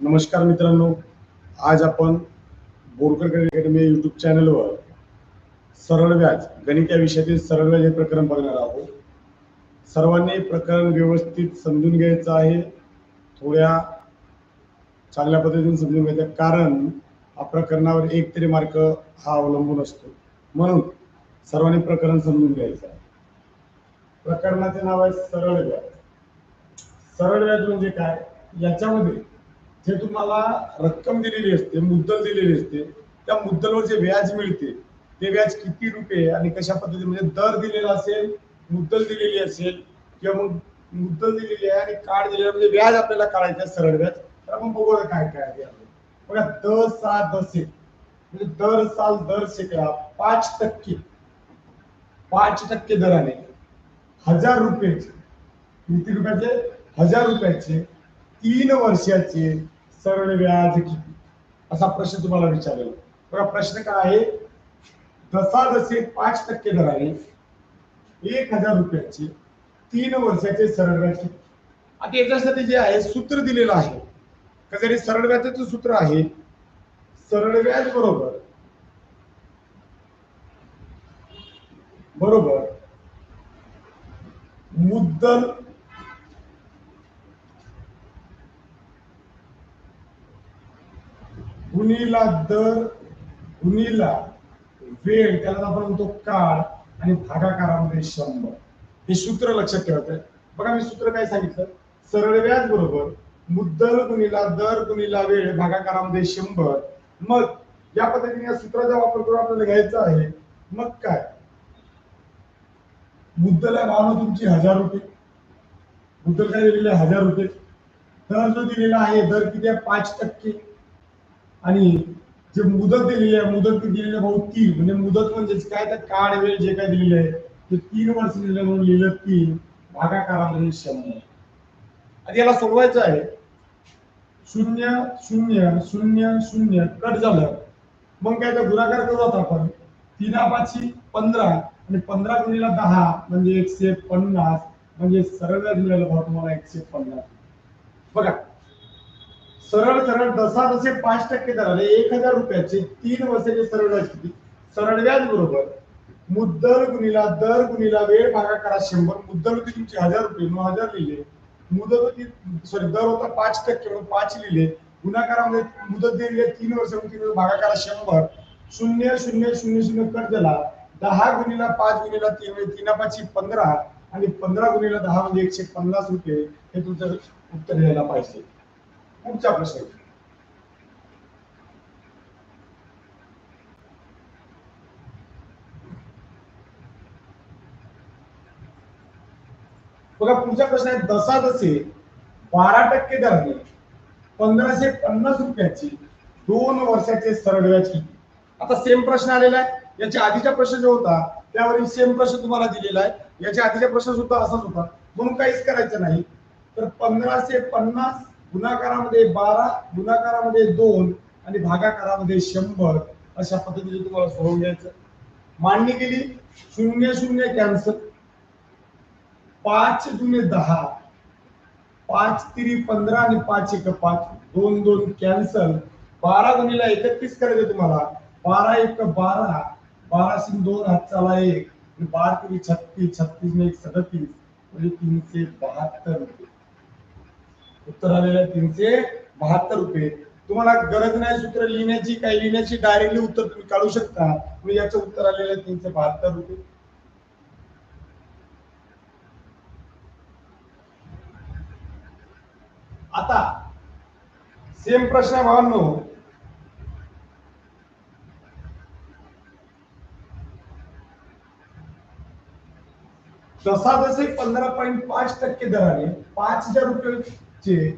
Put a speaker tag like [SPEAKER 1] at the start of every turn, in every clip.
[SPEAKER 1] नमस्कार मित्रांनो. आज आपण बोरकर अकॅडमी युट्यूब चॅनलवर सरळ व्याज गणित या विषयातील सरळ व्याज हे प्रकरण बघणार आहोत. सर्वांनी प्रकरण व्यवस्थित समजून घ्यायचं आहे. थोड्या चांगल्या पद्धतीने समजून घ्यायचं आहे. कारण हा प्रकरणावर एक तरी मार्क हा अवलंबून असतो. म्हणून सर्वांनी प्रकरण समजून घ्यायचं आहे. प्रकरणाचे नाव आहे सरळ व्याज. सरळ व्याज म्हणजे काय? याच्यामध्ये जे तुम्हाला रक्कम दिलेली असते मुद्दल दिलेली असते त्या मुद्दलवर जे व्याज मिळते ते व्याज किती रुपये आणि कशा पद्धतीने म्हणजे दर दिलेला असेल मुद्दल दिलेली असेल किंवा मग मुद्दल दिलेली आहे आणि कार्ड दिलेलं म्हणजे व्याज आपल्याला काढायचं आहे सरळ व्याज तर आपण बघूया काय काय आहे बघा दर सा दसे म्हणजे दर साल दर शेकडा पाच टक्के. पाच टक्के दराने हजार रुपयाचे. किती रुपयाचे? हजार रुपयाचे. तीन वर्षाचे सरळ व्याज किती असा प्रश्न तुम्हाला विचारलेला बघा प्रश्न काय आहे? जसा जसे पाच टक्के दराने एक हजार रुपयाचे तीन वर्षाचे सरळ व्याज किती आता याच्यासाठी जे आहे सूत्र दिलेलं आहे. का सरळ व्याजाचं सूत्र आहे सरळ व्याज बरोबर बरोबर मुद्दल गुणीला दर गुणीला वेळ त्याला आपण म्हणतो काळ आणि भागाकारामध्ये शंभर. हे सूत्र लक्षात ठेवायचं आहे. बघा मी सूत्र काय सांगितलं? सरळ व्याज बरोबर मुद्दल गुणीला दर गुणीला वेळ भागाकारामध्ये शंभर. मग या पद्धतीने या सूत्राचा वापर करून आपल्याला घ्यायचा आहे. मग काय? मुद्दल आहे भावना तुमची हजार रुपये. मुद्दल काय दिलेले हजार रुपये. दर जो दिलेला आहे दर किती आहे? पाच टक्के. आणि जे मुदत दिलेली आहे मुदत दिलेली आहे भाऊ तीन. म्हणजे मुदत म्हणजे काय तर काळ वेळ जे काय दिलेले आहे ते तीन वर्ष दिलेलं म्हणून लिहिलं तीन. भागाकारामध्ये शंभर. आणि याला सोडवायचं आहे. शून्य शून्य शून्य शून्य. कट झालं. मग काय तर गुणाकार करू आता आपण. तीना पाचशे पंधरा आणि पंधरा गुणीला दहा म्हणजे एकशे पन्नास. म्हणजे सरळ दिलेला भाऊ तुम्हाला एकशे पन्नास. बघा. सरळ सरळ दसा दसे पाच टक्के दराने म्हणजे एक हजार रुपयाचे तीन वर्षाचे सरळ व्याज किती सरळ व्याज बरोबर मुद्दल गुणीला दर गुणीला वेळ भागाकारा शंभर मुद्दल होती तुमची हजार रुपये नऊ हजार लिहिले. मुदत होती सॉरी दर होता पाच टक्के म्हणून पाच लिहिले. गुणाकारामध्ये मुदत दिलेली तीन वर्ष तीन वर्ष भागाकारा शंभर. शून्य शून्य शून्य शून्य कट झाला. दहा गुणीला पाच गुणीला तीन म्हणजे तीन पाचशे पंधरा. आणि पंधरा गुणीला दहा म्हणजे एकशे पन्नास रुपये हे तुमचं उत्तर द्यायला पाहिजे. पुढचा प्रश्न बघा पुढचा प्रश्न आहे दसा दसे बारा टक्के दराने पंधराशे पन्नास रुपयाची दोन वर्षाचे सरळ व्याज किती आता सेम प्रश्न आलेला आहे. याच्या आधीचा प्रश्न जो होता त्यावरील सेम प्रश्न तुम्हाला दिलेला आहे. याच्या आधीचा प्रश्न सुद्धा असाच होता. म्हणून काहीच करायचं नाही. तर पंधराशे पन्नास गुणाकारामध्ये बारा गुणाकारामध्ये दोन आणि भागाकारामध्ये शंभर अशा पद्धतीने तुम्हाला सोडवून घ्यायचं. मांडणी केली शून्य शून्य कॅन्सल पाच दुने दहा. पाच तिरी पंधरा आणि पाच एक पाच. दोन दोन कॅन्सल बारा गुणीला एकतीस करायचं तुम्हाला. बारा एक बारा. बारा सिंग दोन हात चाला एक बारा तिरी छत्तीस छत्तीस ने एक सदतीस. म्हणजे तीनशे बहात्तर. रुपये उत्तर आलेलं आहे तीनशे बहात्तर रुपये. तुम्हाला गरज नाही सूत्र लिहिण्याची काही लिहिण्याची डायरेक्टली उत्तर तुम्ही काढू शकता. म्हणजे याचं उत्तर आलेलं आहे तीनशे बहात्तर रुपये. आता सेम प्रश्न आहे भावांनो जसा जसे पंधरा पॉईंट पाच टक्के दराने पाच हजार रुपये चे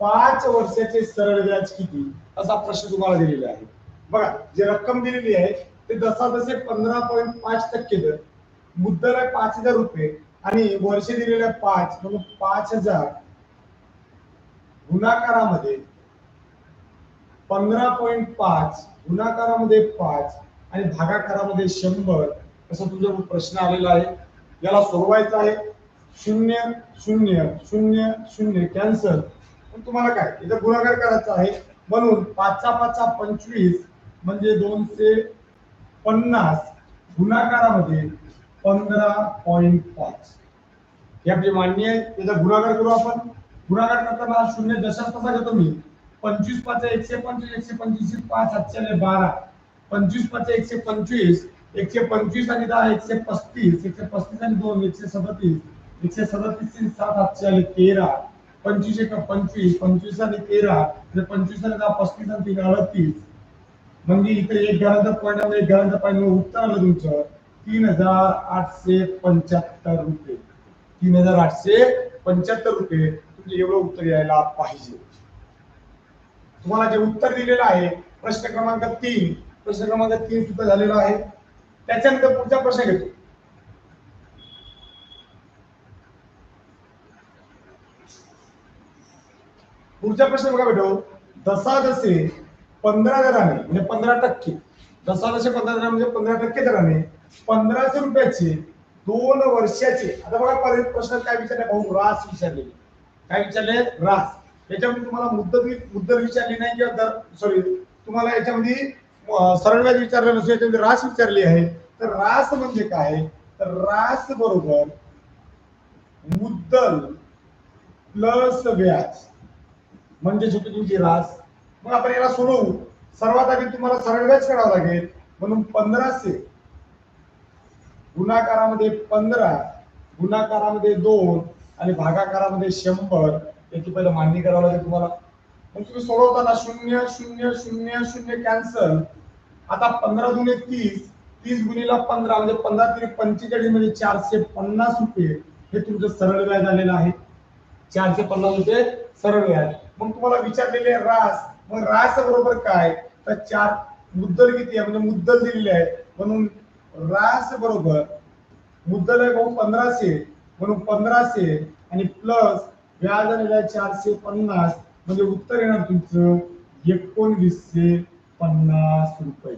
[SPEAKER 1] पाच वर्षाचे सरळ व्याज किती? असा प्रश्न तुम्हाला दिलेला आहे. बघा जे रक्कम दिलेली आहे ते दसा दसे पंधरा पॉईंट पाच टक्के दर मुद्दल आहे पाच हजार रुपये आणि वर्ष दिलेले पाच म्हणून पाच हजार गुणाकारामध्ये पंधरा पॉईंट पाच गुणाकारामध्ये पाच आणि भागाकारामध्ये शंभर असा तुझा प्रश्न आलेला आहे. याला सोडवायचा आहे. शून्य शून्य शून्य शून्य कॅन्सल पण तुम्हाला काय? इथं गुणाकार करायचा आहे. म्हणून पाचचा पाचचा पंचवीस म्हणजे दोनशे पन्नास गुणाकारामध्ये पंधरा पॉईंट पाच. हे आपली मान्य आहे. त्याचा गुणाकार करू आपण. गुणाकार करताना शून्य दशांश तसा घेतो मी. पंचवीस पाच एकशे पंचवीस एकशे पंचवीस पाच सातशे बारा. पंचवीस पाच एकशे पंचवीस एकशे पंचवीस आणि दहा एकशे पस्तीस एकशे पस्तीस आणि दोन एकशे सदतीस. एकशे सदतीस सात आठशे आले तेरा पंचवीस एक पंचवीस पंचवीस आणि तेरा म्हणजे पंचवीस आणि दहा पस्तीस आणि तीन अडतीस म्हणजे इथे एक घराचा पॉईंट आणि एक घराचा पॉईंट उत्तर आलं तुमचं. तीन हजार आठशे पंच्याहत्तर रुपये. तीन हजार आठशे पंच्याहत्तर रुपये. तुमचे एवढं उत्तर यायला पाहिजे. तुम्हाला जे उत्तर दिलेलं आहे प्रश्न क्रमांक तीन. प्रश्न क्रमांक तीन सुद्धा झालेला आहे. त्याच्यानंतर पुढचा प्रश्न घेतो. पुढचा प्रश्न बघा बेटो दसा जसे पंधरा दराने म्हणजे पंधरा टक्के. दसा जसे पंधरा दरा म्हणजे पंधरा टक्के दराने पंधराशे रुपयाचे दोन वर्षाचे. आता बघा परत प्रश्न काय विचारले? भाऊ रास विचारले. काय विचारले? रास. याच्यामध्ये तुम्हाला मुद्दत मुद्दल विचारली नाही किंवा दर सॉरी तुम्हाला याच्यामध्ये सरळ व्याज विचारलं नसेल याच्यामध्ये रास विचारली आहे. तर रास म्हणजे काय? तर रास बरोबर मुद्दल प्लस व्याज. म्हणजे छोटी तुमची रास. मग आपण याला सोडवू. सर्वात आधी तुम्हाला सरळ व्याज करावं लागेल. म्हणून पंधराशे गुणाकारामध्ये पंधरा गुणाकारामध्ये दोन आणि भागाकारामध्ये शंभर. याची पहिलं मांडणी करावं लागेल तुम्हाला. मग तुम्ही सोडवताना शून्य शून्य शून्य शून्य कॅन्सल आता पंधरा दुने तीस. तीस गुणीला पंधरा म्हणजे पंधरा तरी पंचेचाळीस म्हणजे चारशे पन्नास रुपये. हे तुमचं सरळ व्याज आलेलं आहे. चारशे पन्नास रुपये सरळ व्याज मग तुम्हाला विचारलेले आहे रास मग रास बरोबर काय? तर चार मुद्दल किती आहे? म्हणजे मुद्दल दिलेली आहे म्हणून रास बरोबर मुद्दल आहे भाऊ पंधराशे म्हणून पंधराशे आणि प्लस व्याज आलेलं आहे चारशे पन्नास म्हणजे उत्तर येणार तुमचं एकोणवीसशे पन्नास रुपये.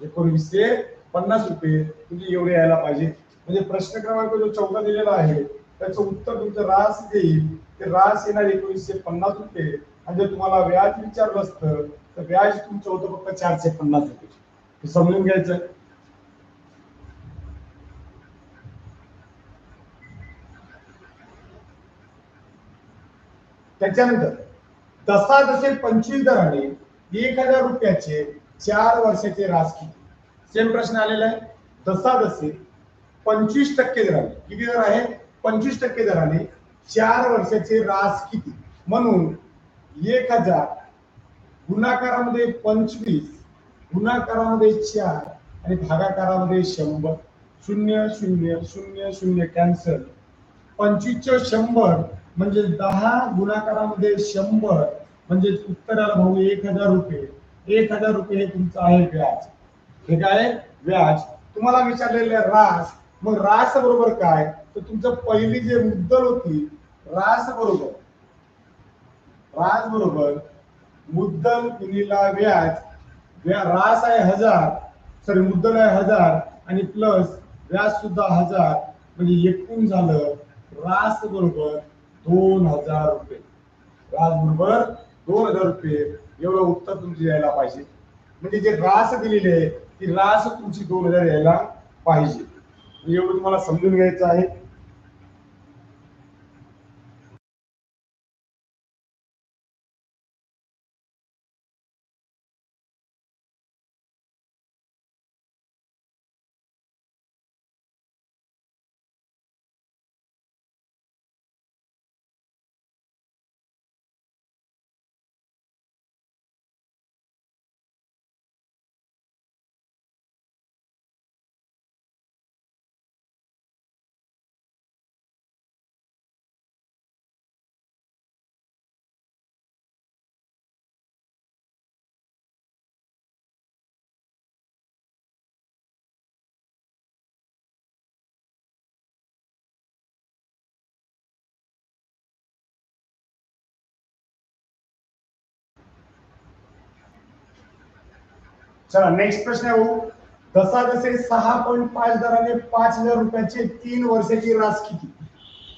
[SPEAKER 1] एकोणवीसशे पन्नास रुपये तुमचे एवढे यायला पाहिजे. म्हणजे प्रश्न क्रमांक जो चौदा दिलेला आहे त्याचं उत्तर तुमचं रास देईल. ते रास येणार एकोणीसशे पन्नास रुपये. आणि जर तुम्हाला व्याज विचारलं असतं तर व्याज तुमचं होतं फक्त चारशे पन्नास रुपये. समजून घ्यायचं? त्याच्यानंतर दसा जसे पंचवीस दराने एक हजार रुपयाचे चार वर्षाचे रास किती सेम प्रश्न आलेला आहे. दसा जसे पंचवीस टक्के दराने. किती दर आहे? पंचवीस टक्के दराने चार वर्षाचे रास किती? म्हणून एक हजार गुणाकारामध्ये पंचवीस गुणाकारामध्ये चार आणि भागाकारामध्ये शंभर. शून्य शून्य शून्य शून्य कॅन्सल पंचवीसच्या शंभर म्हणजे दहा गुणाकारामध्ये शंभर म्हणजे उत्तराला भाऊ एक हजार रुपये. एक हजार रुपये हे तुमचं आहे व्याज. हे काय? व्याज. तुम्हाला विचारलेलं रास. मग रास बरोबर काय? तर तुमचं पहिली जे मुद्दल होती रास बरोबर. रास बरोबर मुद्दल गुणिला व्याज व्या रास आहे हजार सॉरी मुद्दल आहे हजार आणि प्लस व्याज सुद्धा हजार म्हणजे एकूण झालं रास बरोबर दोन हजार रुपये. रास बरोबर दोन हजार रुपये एवढं उत्तर तुमची यायला पाहिजे. म्हणजे जे रास दिलेली आहे ती रास तुमची दोन हजार यायला पाहिजे. एवढं तुम्हाला समजून घ्यायचं आहे. चला नेक्स्ट प्रश्न आहे हो. भाऊ दसा जसे सहा पॉईंट पाच दराने पाच हजार रुपयाचे तीन वर्षाची रास किती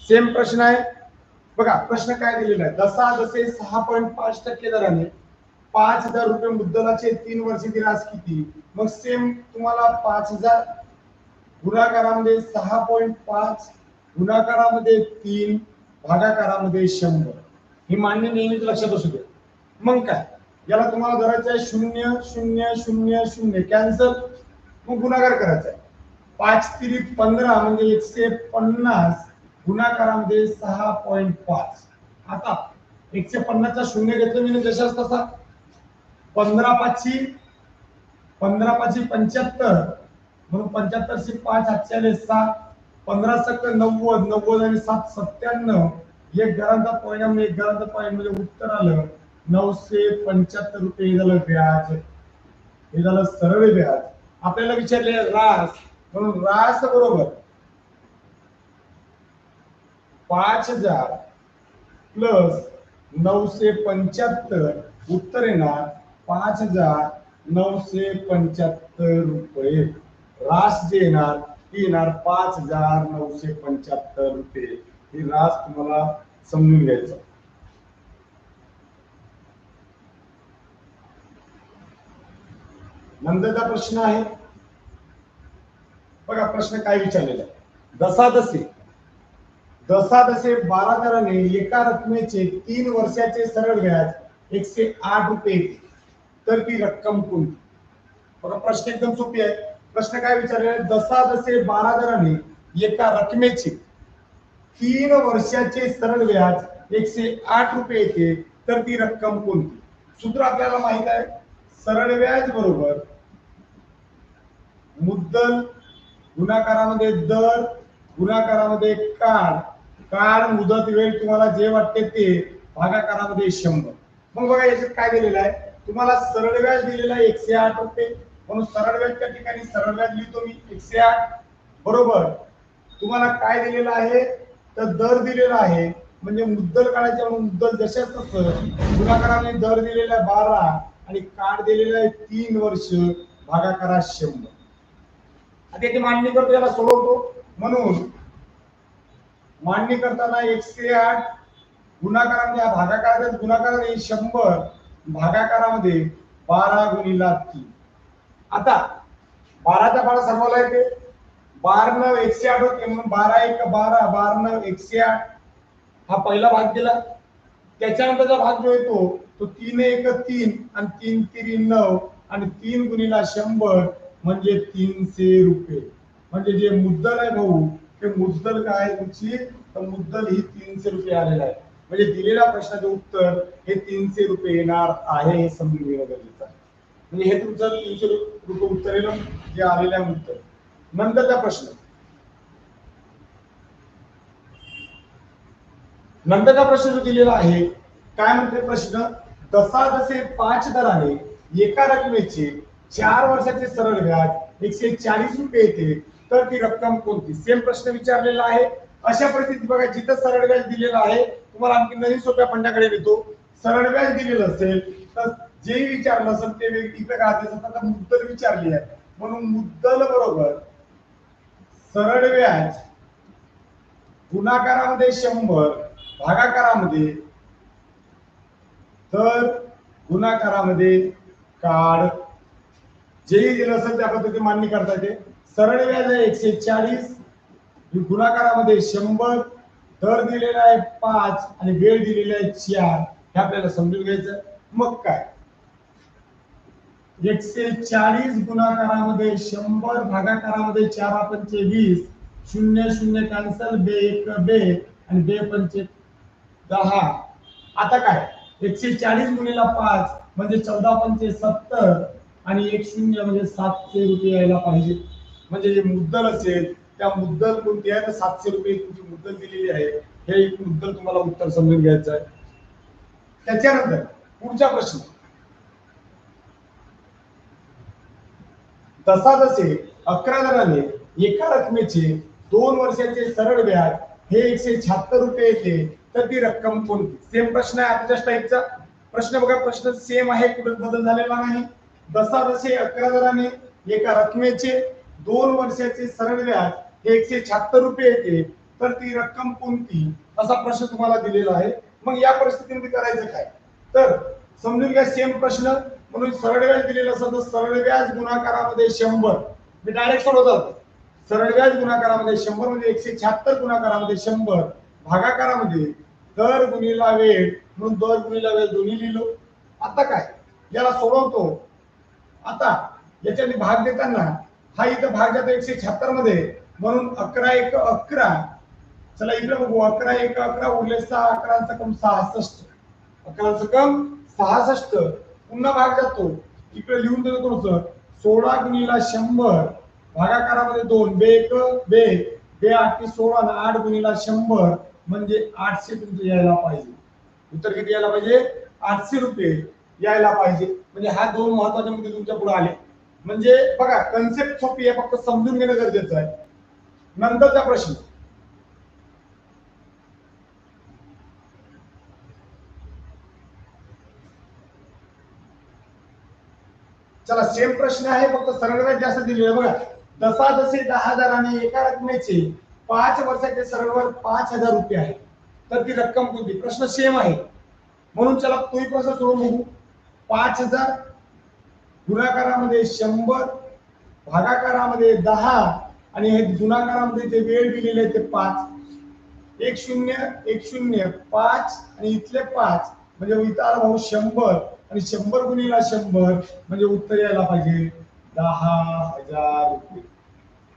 [SPEAKER 1] सेम प्रश्न आहे. बघा प्रश्न काय दिलेला आहे? दसा दसे सहा पॉईंट पाच टक्के दराने पाच हजार रुपये मुद्दलाचे तीन वर्षाची रास किती मग सेम तुम्हाला पाच हजार गुणाकारामध्ये सहा पॉईंट पाच गुणाकारामध्ये तीन भागाकारामध्ये शंभर. हे मान्य नेहमीच लक्षात असू दे मग काय? याला तुम्हाला धरायचं आहे शून्य शून्य शून्य शून्य. कॅन्सल मग गुणाकार करायचा आहे. पाच तिरी पंधरा म्हणजे एकशे पन्नास. गुणाकारामध्ये सहा पॉईंट पाच. आता एकशे पन्नासचा शून्य घेतलं मी जशाच तसा. पंधरा पाचशे पंधरा पाचशे पंच्याहत्तर. म्हणून पंच्याहत्तरशे पाच आठशे सात पंधरा सत्तर नव्वद नव्वद आणि सात सत्त्याण्णव. एक घरांचा पॉईंट एक घरांचा पॉईंट म्हणजे उत्तर आलं. नऊशे पंच्याहत्तर रुपये हे झालं व्याज. हे झालं सरळ व्याज. आपल्याला विचारले रास. म्हणून रास बरोबर. पाच हजार प्लस नऊशे पंच्याहत्तर उत्तर येणार पाच हजार नऊशे पंच्याहत्तर रुपये. रास जे येणार ती येणार पाच हजार नऊशे पंच्याहत्तर रुपये. ही रास तुम्हाला समजून घ्यायचं. नंतरचा प्रश्न आहे. बघा प्रश्न काय विचारलेला आहे. दसादसे. बारा दराने एका रकमेचे तीन वर्षाचे सरळ व्याज एकशे आठ रुपये येते. तर ती रक्कम कोणती? बघा प्रश्न एकदम सोपी आहे. प्रश्न काय विचारलेला दसादसे बारा दराने एका रकमेचे तीन वर्षाचे सरळ व्याज एकशे आठ रुपये येते. तर ती रक्कम कोणती? सूत्र आपल्याला माहीत आहे. सरळ व्याज बरोबर. मुद्दल गुणाकारामध्ये दर गुणाकारामध्ये काळ. काळ मुदत वेळ तुम्हाला जे वाटते ते भागाकारामध्ये शंभर. मग बघा याच्यात काय दिलेलं आहे? तुम्हाला सरळ व्याज दिलेला आहे एकशे आठ रुपये. म्हणून सरळ व्याज त्या ठिकाणी सरळ व्याज लिहितो मी एकशे आठ. बरोबर. तुम्हाला काय दिलेलं आहे? तर दर दिलेला आहे. म्हणजे मुद्दल काढायचे म्हणून मुद्दल जशाच तसं गुणाकाराने दर दिलेला आहे बारा. आणि कार्ड दिलेलं आहे तीन वर्ष भागाकारा शंभर. आता ते मांडणी करतो याला सोडवतो. म्हणून मांडणी करताना एकशे आठ गुणाकारामध्ये हा भागाकारात गुणाकाराने शंभर भागाकारामध्ये बारा गुणिला तीन. आता बाराचा बारा सर्वाला येते. बार नऊ एकशे आठ होते म्हणून बारा एक बारा बार नऊ एकशे आठ. हा पहिला भाग दिला. त्याच्यानंतरचा भाग जो येतो तो तीन एक तीन आणि तीन तिरी नऊ आणि तीन गुणिला शंभर म्हणजे तीनशे रुपये. म्हणजे जे मुद्दल आहे भाऊ ते मुद्दल काय तुमची? तर मुद्दल ही तीनशे रुपये आलेलं आहे. म्हणजे दिलेल्या प्रश्नाचे उत्तर हे तीनशे रुपये येणार आहे हे समजून घेणं गरजेचं आहे. म्हणजे हे तुमचं तीनशे रुपये उत्तर जे आलेलं आहे उत्तर. नंतरचा प्रश्न. नंतरचा प्रश्न जो दिलेला आहे काय म्हणते प्रश्न? तसा जसे पाच दराने एका रकमेचे चार वर्षाचे सरळ व्याज एकशे चाळीस रुपये येते. तर ती रक्कम कोणती? सेम प्रश्न विचारलेला आहे. अशा परिस्थितीत बघा जिथं सरळ व्याज दिलेलं आहे तुम्हाला आणखी नवीन सोप्या फंडाकडे येतो सरळ व्याज दिलेलं असेल तर जे विचारलं असेल ते व्यक्ती आता मुद्दल विचारली आहे. म्हणून मुद्दल बरोबर सरळ व्याज गुणाकारामध्ये शंभर भागाकारामध्ये तर गुणाकारामध्ये कार्ड जेही दिलं असेल त्या पद्धतीने मान्य करता येते. सरळ व्याज आहे एकशे चाळीस. गुणाकारामध्ये शंभर. दर दिलेला आहे पाच आणि वेळ दिलेला आहे चार. हे आपल्याला समजून घ्यायचं. मग काय? एकशे चाळीस गुणाकारामध्ये शंभर भागाकारामध्ये चार पंचे वीस. शून्य शून्य कॅन्सल बे एक बे आणि बे पंचे दहा. आता काय? एकशे चाळीस गुणीला पाच म्हणजे चौदा पंचे सत्तर आणि एक शून्य म्हणजे सातशे रुपये यायला पाहिजे. म्हणजे जे मुद्दल असेल त्या मुद्दल कोणती आहे? तर सातशे रुपये तुमची मुद्दल दिलेली आहे. हे एक मुद्दल तुम्हाला उत्तर समजून घ्यायचं आहे. त्याच्यानंतर पुढचा प्रश्न. तसा जसे अकरा दराने एका रकमेचे दोन वर्षाचे सरळ व्याज हे एकशे शहात्तर रुपये येते. तर ती रक्कम कोणती सेम प्रश्न आहे आजच्या टाईपचा प्रश्न बघा प्रश्न सेम आहे कुठे बदल झालेला नाही. दसा जसे अकरा दराने एका रकमेचे दोन वर्षाचे सरळ व्याज हे एकशे शहात्तर रुपये येते. तर ती रक्कम कोणती? असा प्रश्न तुम्हाला दिलेला आहे. मग या परिस्थितीमध्ये करायचं काय? तर समजून घ्या सेम प्रश्न. म्हणून सरळ व्याज दिलेला असं तर सरळ व्याज गुणाकारामध्ये शंभर. मी डायरेक्ट सोडवतात सरळव्याज गुणाकारामध्ये शंभर म्हणजे एकशे शहात्तर गुणाकारामध्ये शंभर. भागाकारामध्ये दर गुणीला वेळ म्हणून दर गुणीला वेळ दोन्ही लिहिलो. आता काय? याला सोडवतो. आता याच्याने भाग देताना हा इथं भाग जातो एकशे शहात्तरमध्ये. म्हणून अकरा एक अकरा. चला इकडे बघू. अकरा एक अकरा उरले सहा. अकरांचा कम सहासष्ट. अकरांचा कम सहासष्ट. पुन्हा भाग जातो. इकडे लिहून देतो थोडस. सोळा गुणीला शंभर. भागाकारामध्ये दोन बे एक बे बे आठ ते सोळा आणि आठ गुणिला शंभर म्हणजे आठशे तुमचं यायला पाहिजे. उत्तर किती यायला पाहिजे? आठशे रुपये यायला पाहिजे. म्हणजे हा दोन महत्त्वाचे मुद्दे तुमच्यापुढे आले. म्हणजे बघा कन्सेप्ट सोपी आहे फक्त समजून घेणं गरजेचं आहे. नंतरचा प्रश्न. चला सेम प्रश्न आहे फक्त सरळ व्याज जास्त दिलेलं आहे. बघा दसा दसे दहा हजार आणि एका रकमेचे पाच वर्षाचे सरळवर पाच हजार रुपये आहे तर ती रक्कम कोणती? प्रश्न सेम आहे. म्हणून चला तोही प्रश्न सोडून बघू. पाच हजार गुणाकारामध्ये शंभर भागाकारामध्ये दहा आणि हे गुणाकारामध्ये जे वेळ दिलेले आहे ते पाच. एक शून्य एक शून्य पाच आणि इथले पाच. म्हणजे इतर भाऊ शंभर आणि शंभर गुणिला शंभर म्हणजे उत्तर यायला पाहिजे. दहा हजार रुपये.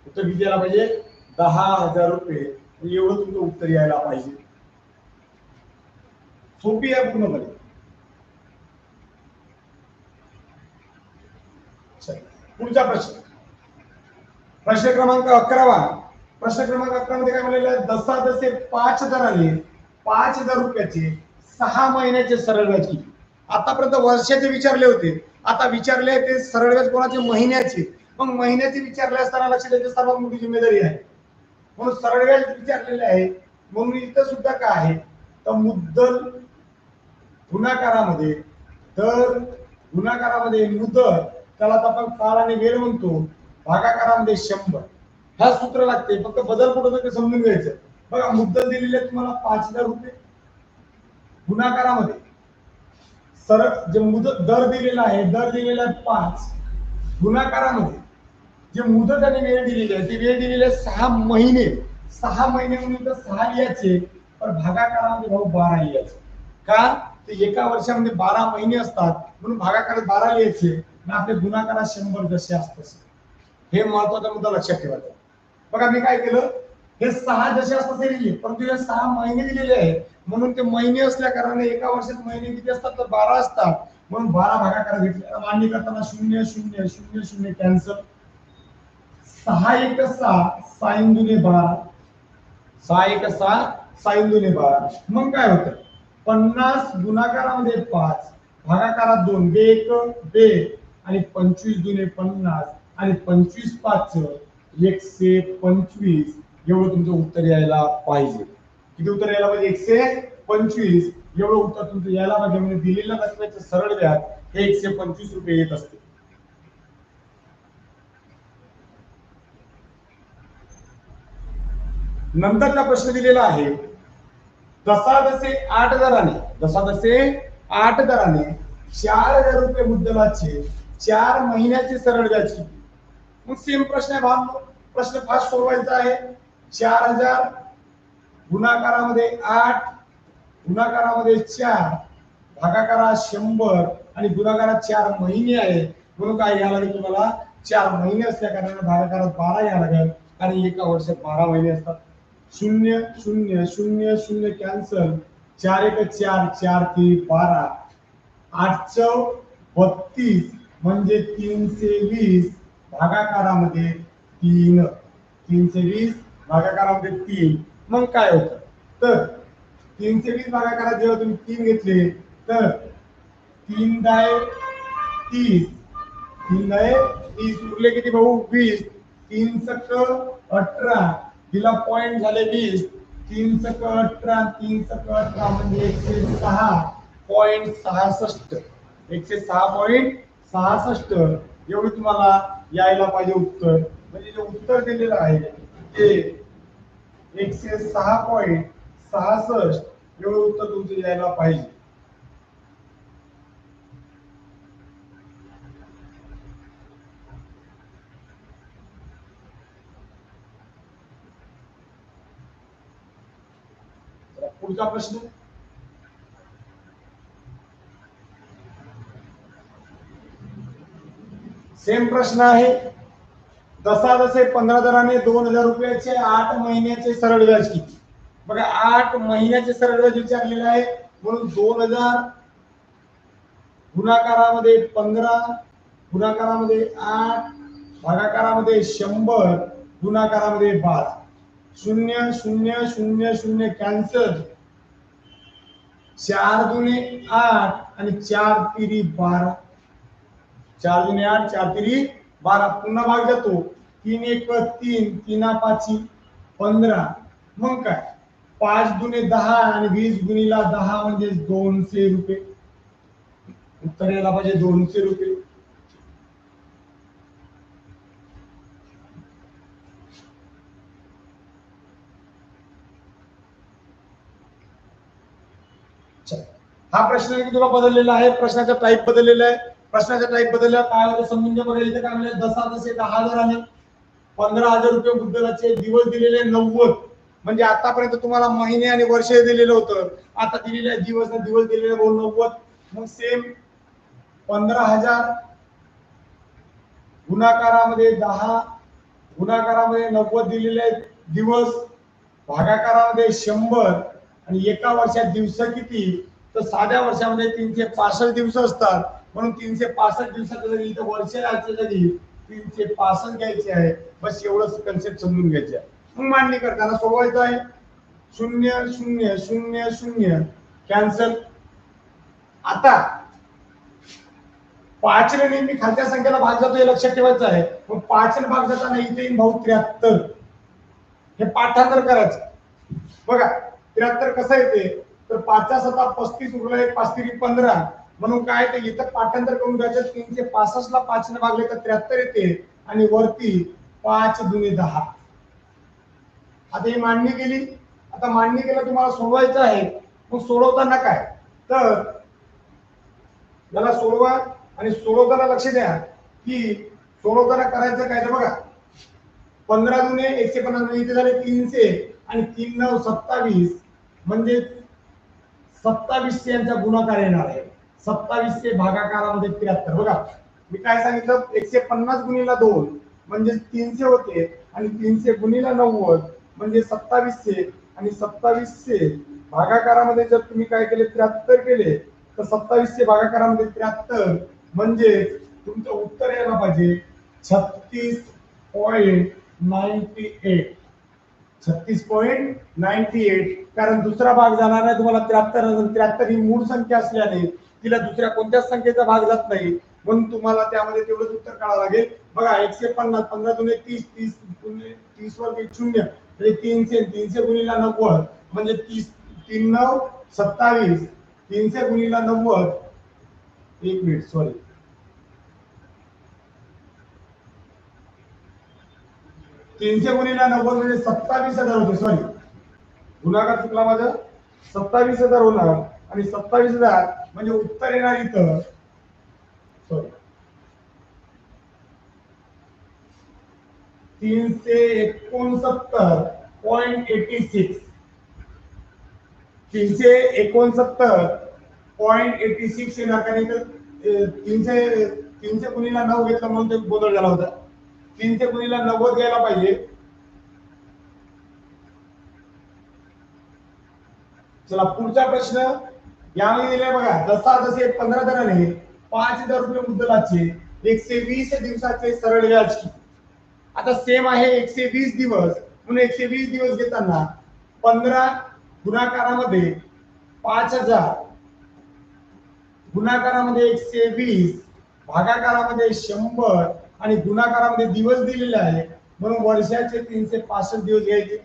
[SPEAKER 1] उत्तर किती यायला पाहिजे? दहा हजार रुपये. म्हणजे एवढं तुमचं उत्तर यायला पाहिजे. सोपी आहे पूर्णपणे. पुढचा प्रश्न. प्रश्न क्रमांक अकरावा प्रश्न क्रमांक अकरा मध्ये काय म्हणलेलं आहे दसा दसे पाच हजार आले. पाच हजार रुपयाचे सहा महिन्याचे सरळ व्याज किती? आतापर्यंत वर्षाचे विचारले होते. आता विचारले ते सरळ व्याज कोणाचे महिन्याचे. मग महिन्याचे विचारले असताना लक्षात येते सर्वात मोठी जिम्मेदारी आहे. म्हणून सरळ व्याज विचारलेले आहे म्हणून इथं सुद्धा काय आहे? तर मुद्दल गुणाकारामध्ये दर गुणाकारामध्ये मुदत त्याला आता आपण काळ आणि वेळ म्हणतो भागाकारामध्ये शंभर. ह्या सूत्र लागते फक्त बदल कुठं ते समजून घ्यायचं. बघा मुद्दल दिलेले तुम्हाला पाच हजार रुपये. गुणाकारामध्ये सर जे मुदत दर दिलेला आहे दर दिलेला आहे पाच. गुणाकारामध्ये जे मुदत आणि वेळ दिलेली आहे ती वेळ दिलेली आहे सहा महिने. सहा महिने म्हणून तर सहा लिहायचे पण भागाकारामध्ये भाऊ बारा लिहायचे. का? ते एका वर्षामध्ये बारा महिने असतात म्हणून भागाकारात बारा लिहायचे आणि आपले गुणाकारात शंभर जसे असतात हे महत्त्वाचा मुद्दा लक्षात ठेवायचा बघा मी काय केलं? हे सहा जसे असतात ते लिहिले. परंतु हे सहा महिने दिलेले आहेत म्हणून ते महिने असल्या कारणाने एका वर्षात महिने किती असतात? तर बारा असतात. म्हणून बारा भागाकार घेतले मान्य करताना शून्य शून्य शून्य शून्य कॅन्सल सहा एक सहा साईन दुने बारा. सहा एक सहा साईन दुने बारा. मग काय होतं? पन्नास गुणाकारामध्ये पाच भागाकारात दोन बे एक बे. आणि पंचवीस दुने पन्नास आणि पंचवीस पाच एकशे पंचवीस. एवढं तुमचं उत्तर यायला पाहिजे. किती उत्तर यायला पाहिजे? एकशे पंचवीस. एवढं उत्तर तुमचं यायला पाहिजे. म्हणजे दिलेल्या रकमेचं सरळ व्याज हे एकशे पंचवीस रुपये येत असते. नंतरचा प्रश्न दिलेला आहे. जसा जसे आठ हजाराने जसा जसे आठ दराने चार हजार रुपये मुद्दलाचे चार महिन्याचे सरळ व्याज किती? मग सेम प्रश्न आहे. भाव प्रश्न फास्ट सोडवायचा आहे. चार हजार गुणाकारामध्ये आठ गुणाकारामध्ये चार भागाकारात शंभर आणि गुणाकारात चार महिने आहे म्हणून काय घ्यावं लागेल तुम्हाला? चार महिने असल्या कारणाने भागाकारात बारा घ्यावं लागेल. आणि एका वर्षात बारा महिने असतात. शून्य शून्य शून्य शून्य कॅन्सल. चार एक चार चार तीन बारा. आठ चौ बत्तीस म्हणजे तीनशे वीस. भागाकारामध्ये तीन. तीनशे वीस भागाकारामध्ये तीन. मग काय होतं? तर तीनशे वीस भागाकारात जेव्हा तुम्ही तीन घेतले तर तीन दाय तीस. तीन दाय तीस उरले किती भाऊ? वीस. तीन सक अठरा. तिला पॉइंट झाले वीस. तीन सक अठरा तीन सक अठरा म्हणजे एकशे सहा पॉइंट सहासष्ट. एकशे सहा पॉइंट सहासष्ट. एवढी तुम्हाला यायला पाहिजे उत्तर. म्हणजे जे उत्तर दिलेलं आहे ते एकशे सहा पॉईंट सहासष्ट एवढं उत्तर तुमचं यायला पाहिजे. पुढचा प्रश्न. सेम प्रश्न आहे. जसा जसे पंधरा दराने दोन हजार रुपयाचे आठ महिन्याचे सरळ व्याज किती? बघा आठ महिन्याचे सरळ व्याज विचारलेलं आहे. म्हणून दोन हजार गुणाकारामध्ये पंधरा गुणाकारामध्ये आठ भागाकारामध्ये शंभर गुणाकारामध्ये बारा. शून्य शून्य शून्य शून्य कॅन्सल. चार दुने आठ आणि चार तिरी बारा. चार दुने आठ चार तिरी बारा पुन्हा भाग जातो तीन एक तीन तीना पाची पंधरा. मग काय? पाच दुने दहा आणि वीस गुणीला दहा म्हणजे दोनशे रुपये. उत्तर यायला पाहिजे दोनशे रुपये. हा प्रश्न तुला बदललेला आहे. प्रश्नाचा टाईप बदललेला आहे. प्रश्नाचा टाईप बदलला काय होतं समजून घ्या बघा इथे काय म्हणजे दसा दसे दहा हजार आले. पंधरा हजार रुपये मुद्दलाचे दिवस दिलेले नव्वद. म्हणजे आतापर्यंत तुम्हाला महिने आणि वर्ष दिलेलं होतं. आता दिलेले दिवस दिवस दिलेले नव्वद. मग सेम पंधरा हजार गुणाकारामध्ये दहा गुणाकारामध्ये नव्वद दिलेले दिवस. भागाकारामध्ये शंभर. आणि एका वर्षात दिवस किती? तर साध्या वर्षामध्ये तीनशे पासष्ट दिवस असतात. म्हणून तीनशे पासष्ट दिवसाचं जरी इथं वर्ष राहायच्या जागी तीनशे पासष्ट घ्यायचे आहे. बस एवढंच कन्सेप्ट समजून घ्यायचे आहे. मग मांडणी करताना सोडवायचं आहे. शून्य शून्य शून्य शून्य. कॅन्सल आता पाचने नेहमी खालच्या संख्येला भाग जातो हे लक्षात ठेवायचं आहे. मग पाचने भाग जाताना इथे येईन भाऊ त्र्याहत्तर. हे पाठांतर करायचं. बघा त्र्याहत्तर कसं येते? तर पाचच्या सता पस्तीस उरला एक पाच तिरी पंधरा. म्हणून काय ते इथं पाठांतर करून घ्यायचं तीनशे पासष्ट ला पाच ने भागले तर त्र्याहत्तर येते आणि वरती पाच दुनी दहा. आता ही मांडणी केली. आता मांडणी केलं तुम्हाला सोडवायचं आहे. मग सोडवताना काय? तर याला सोडवा आणि सोडवताना लक्ष द्या की सोडवताना करायचं काय तर बघा. पंधरा दुने एकशे पन्नास इथे झाले तीनशे आणि तीन नऊ सत्तावीस. म्हणजे सत्तावीसशे यांचा गुणाकार येणार आहे. सत्तावीसशे भागाकारामध्ये त्र्याहत्तर. बघा मी काय सांगितलं? एकशे पन्नास गुणीला दोन म्हणजे तीनशे होते आणि तीनशे गुणीला नव्वद म्हणजे सत्तावीसशे आणि सत्तावीसशे भागाकारामध्ये जर तुम्ही काय केले त्र्याहत्तर केले तर सत्तावीसशे भागाकारामध्ये त्र्याहत्तर म्हणजे तुमचं उत्तर यायला पाहिजे छत्तीस पॉइंट नाईन्टी एट. छत्तीस पॉईंट नाईन्टी एट. कारण दुसरा भाग जाणार नाही तुम्हाला त्र्याहत्तर त्र्याहत्तर ही मूळ संख्या असल्याने तिला दुसऱ्या कोणत्याच संख्येचा भाग जात नाही. म्हणून तुम्हाला त्यामध्ये तेवढंच उत्तर काढावं लागेल. बघा एकशे पन्नास पंधरा दोन तीस तीस तीस वर शून्य. म्हणजे तीनशे तीनशे गुणीला नव्वद. म्हणजे तीस तीन नऊ सत्तावीस. तीनशे गुणीला नव्वद. एक मिनिट सॉरी तीनशे गुणीला नव्वद म्हणजे सत्तावीस हजार होते सॉरी गुणाकार चुकला माझा. सत्तावीस हजार होणार. आणि सत्तावीस हजार म्हणजे उत्तर येणार इथं. सॉरी तीनशे एकोणसत्तर पॉइंट एटी सिक्स तीनशे एकोणसत्तर पॉइंट एटी सिक्स येणार कारण तीनशे तीनशे कुणीला नऊ घेतला म्हणून ते गोंधळ झाला होता. तीनशे कुणीला नव्वद घ्यायला पाहिजे. चला पुढचा प्रश्न. यामध्ये दिलाय बघा जसा जसे पंधरा दराने पाच हजार रुपये मुद्दलाचे एकशे वीस दिवसाचे सरळ व्याज आता सेम आहे एकशे वीस दिवस. म्हणून एकशे वीस दिवस घेताना पंधरा गुणाकारामध्ये पाच हजार गुणाकारामध्ये एकशे वीस भागाकारामध्ये शंभर आणि गुणाकारामध्ये दिवस दिलेले आहे. म्हणून वर्षाचे तीनशे पासष्ट दिवस घ्यायचे.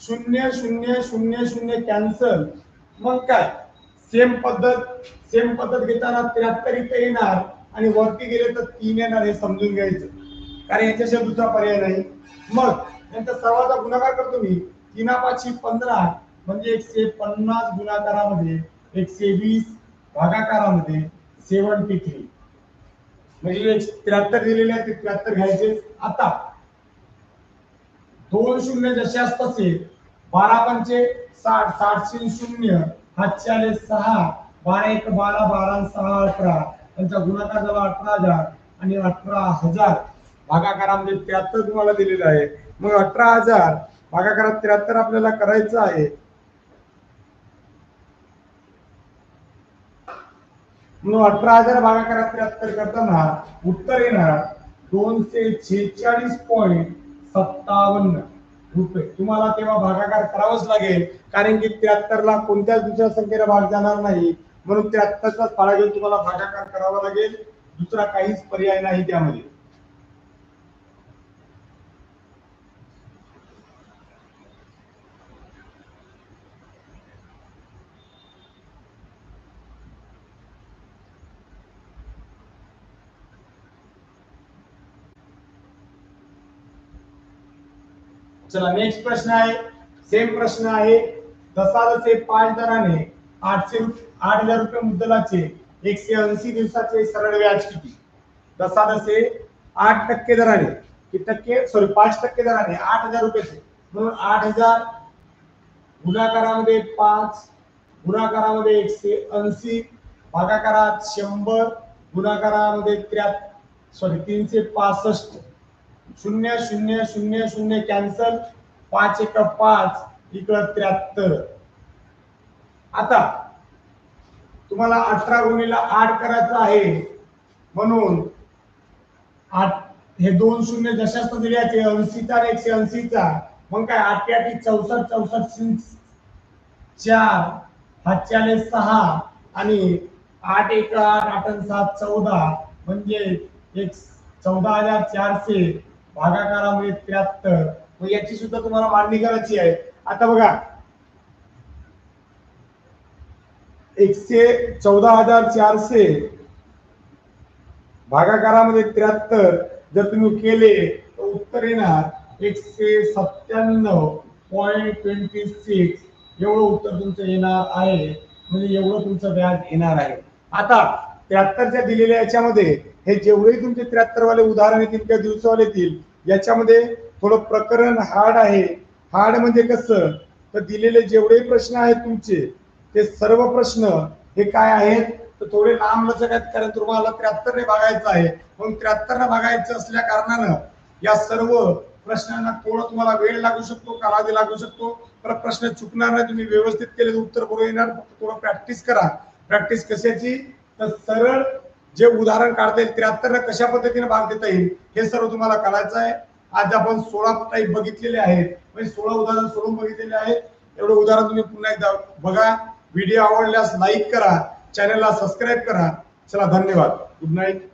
[SPEAKER 1] शून्य शून्य शून्य शून्य कॅन्सल. मग काय? सेम पद्धत सेम पद्धत घेताना त्र्याहत्तर इथे येणार आणि वरती गेले तर तीन येणार हे समजून घ्यायचं. कारण याच्याशिवाय दुसरा पर्याय नाही. मग नंतर सर्वांचा गुणाकार करतो मी. तीनापाची पंधरा म्हणजे एकशे पन्नास गुणाकारामध्ये एकशे वीस भागाकारामध्ये सेव्हन्टी थ्री म्हणजे त्र्याहत्तर दिलेले आहे ते त्र्याहत्तर घ्यायचे. आता दोन शून्य जसे असतात बारा पंचे साठ साठशे शून्य. हातचे चाळीस सहा बारा एक बारा बारा सहा अठरा. त्यांचा गुणाकार झाला अठरा हजार आणि अठरा हजार. भागाकारामध्ये त्र्याहत्तर तुम्हाला दिलेलं आहे. मग अठरा हजार भागाकारात त्र्याहत्तर आपल्याला करायचं आहे. म्हणून अठरा हजार भागाकारात त्र्याहत्तर करताना उत्तर येणार दोनशे छेचाळीस पॉईंट सत्तावन्न. रुपये. तुम्हाला तेव्हा भागाकार करावाच लागेल कारण की त्र्याहत्तर ला कोणत्याच दुसऱ्या संख्येला भाग जाणार नाही. म्हणून त्र्याहत्तरचाच फाळा घेऊन तुम्हाला भागाकार करावा लागेल. दुसरा काहीच पर्याय नाही त्यामध्ये. चला नेक्स्ट प्रश्न आहे. सेम प्रश्न आहे. दसादसे पाच दराने आठशे आठ हजार रुपये मुद्दलाचे एकशे ऐंशी दिवसाचे सरळ व्याज किती? दसादसे आठ टक्के दराने. किती टक्के? सॉरी पाच टक्के दराने. आठ हजार रुपयाचे. म्हणून आठ हजार गुणाकारामध्ये पाच गुणाकारामध्ये एकशे ऐंशी भागाकारात शंभर गुणाकारामध्ये त्र्या सॉरी तीनशे पासष्ट. शून्य शून्य शून्य शून्य कॅन्सल पाच एक पाच इकडं त्र्याहत्तर. आता तुम्हाला अठरा गुणीला आठ करायचं आहे. म्हणून आठ हे दोन शून्य जशाच दिल्याचे ऐंशीचा आणि एकशे ऐंशीचा. मग काय आठ चौसष्ट चौसष्ट चार हातचे सहा आणि आठ एक आठ आठ सात चौदा. म्हणजे एक चौदा हजार चारशे. भागाकारामध्ये त्र्याहत्तर मग याची सुद्धा तुम्हाला मांडणी करायची आहे. आता बघा. एकशे चौदा हजार चारशे भागाकारामध्ये त्र्याहत्तर जर तुम्ही केले तर उत्तर येणार एकशे सत्त्याण्णव पॉईंट ट्वेंटी सिक्स एवढं उत्तर तुमचं येणार आहे. म्हणजे एवढं तुमचं व्याज येणार आहे. आता त्र्याहत्तरच्या दिलेल्या याच्यामध्ये हे जेवढे तुमचे त्र्याहत्तर वाले उदाहरण येतील किंवा दिवसावाले येतील. याच्यामध्ये थोडं प्रकरण हार्ड आहे. हार्ड म्हणजे कसं? तर दिलेले जेवढे प्रश्न आहेत तुमचे ते सर्व प्रश्न हे काय आहेत? तर थोडे लांब लचक आहेत कारण तुम्हाला त्र्याहत्तर ने बघायचं आहे. म्हणून त्र्याहत्तर ने बघायचं असल्या कारणानं या सर्व प्रश्नांना थोडं तुम्हाला वेळ लागू शकतो कालावधी लागू शकतो. पण प्रश्न चुकणार नाही तुम्ही व्यवस्थित केले उत्तर बरोबर येणार. फक्त थोडं प्रॅक्टिस करा. प्रॅक्टिस कशाची? तर सरळ जे उदाहरण काढता येईल त्र्याहत्तर कशा पद्धतीने भाग देता येईल हे सर्व तुम्हाला करायचं आहे. आज आपण सोळा टाईप बघितलेले आहेत. म्हणजे सोळा उदाहरण सोडून बघितलेले आहेत. एवढं उदाहरण तुम्ही पुन्हा एकदा बघा. व्हिडिओ आवडल्यास लाईक करा. चॅनलला सबस्क्राईब करा. चला धन्यवाद. Good night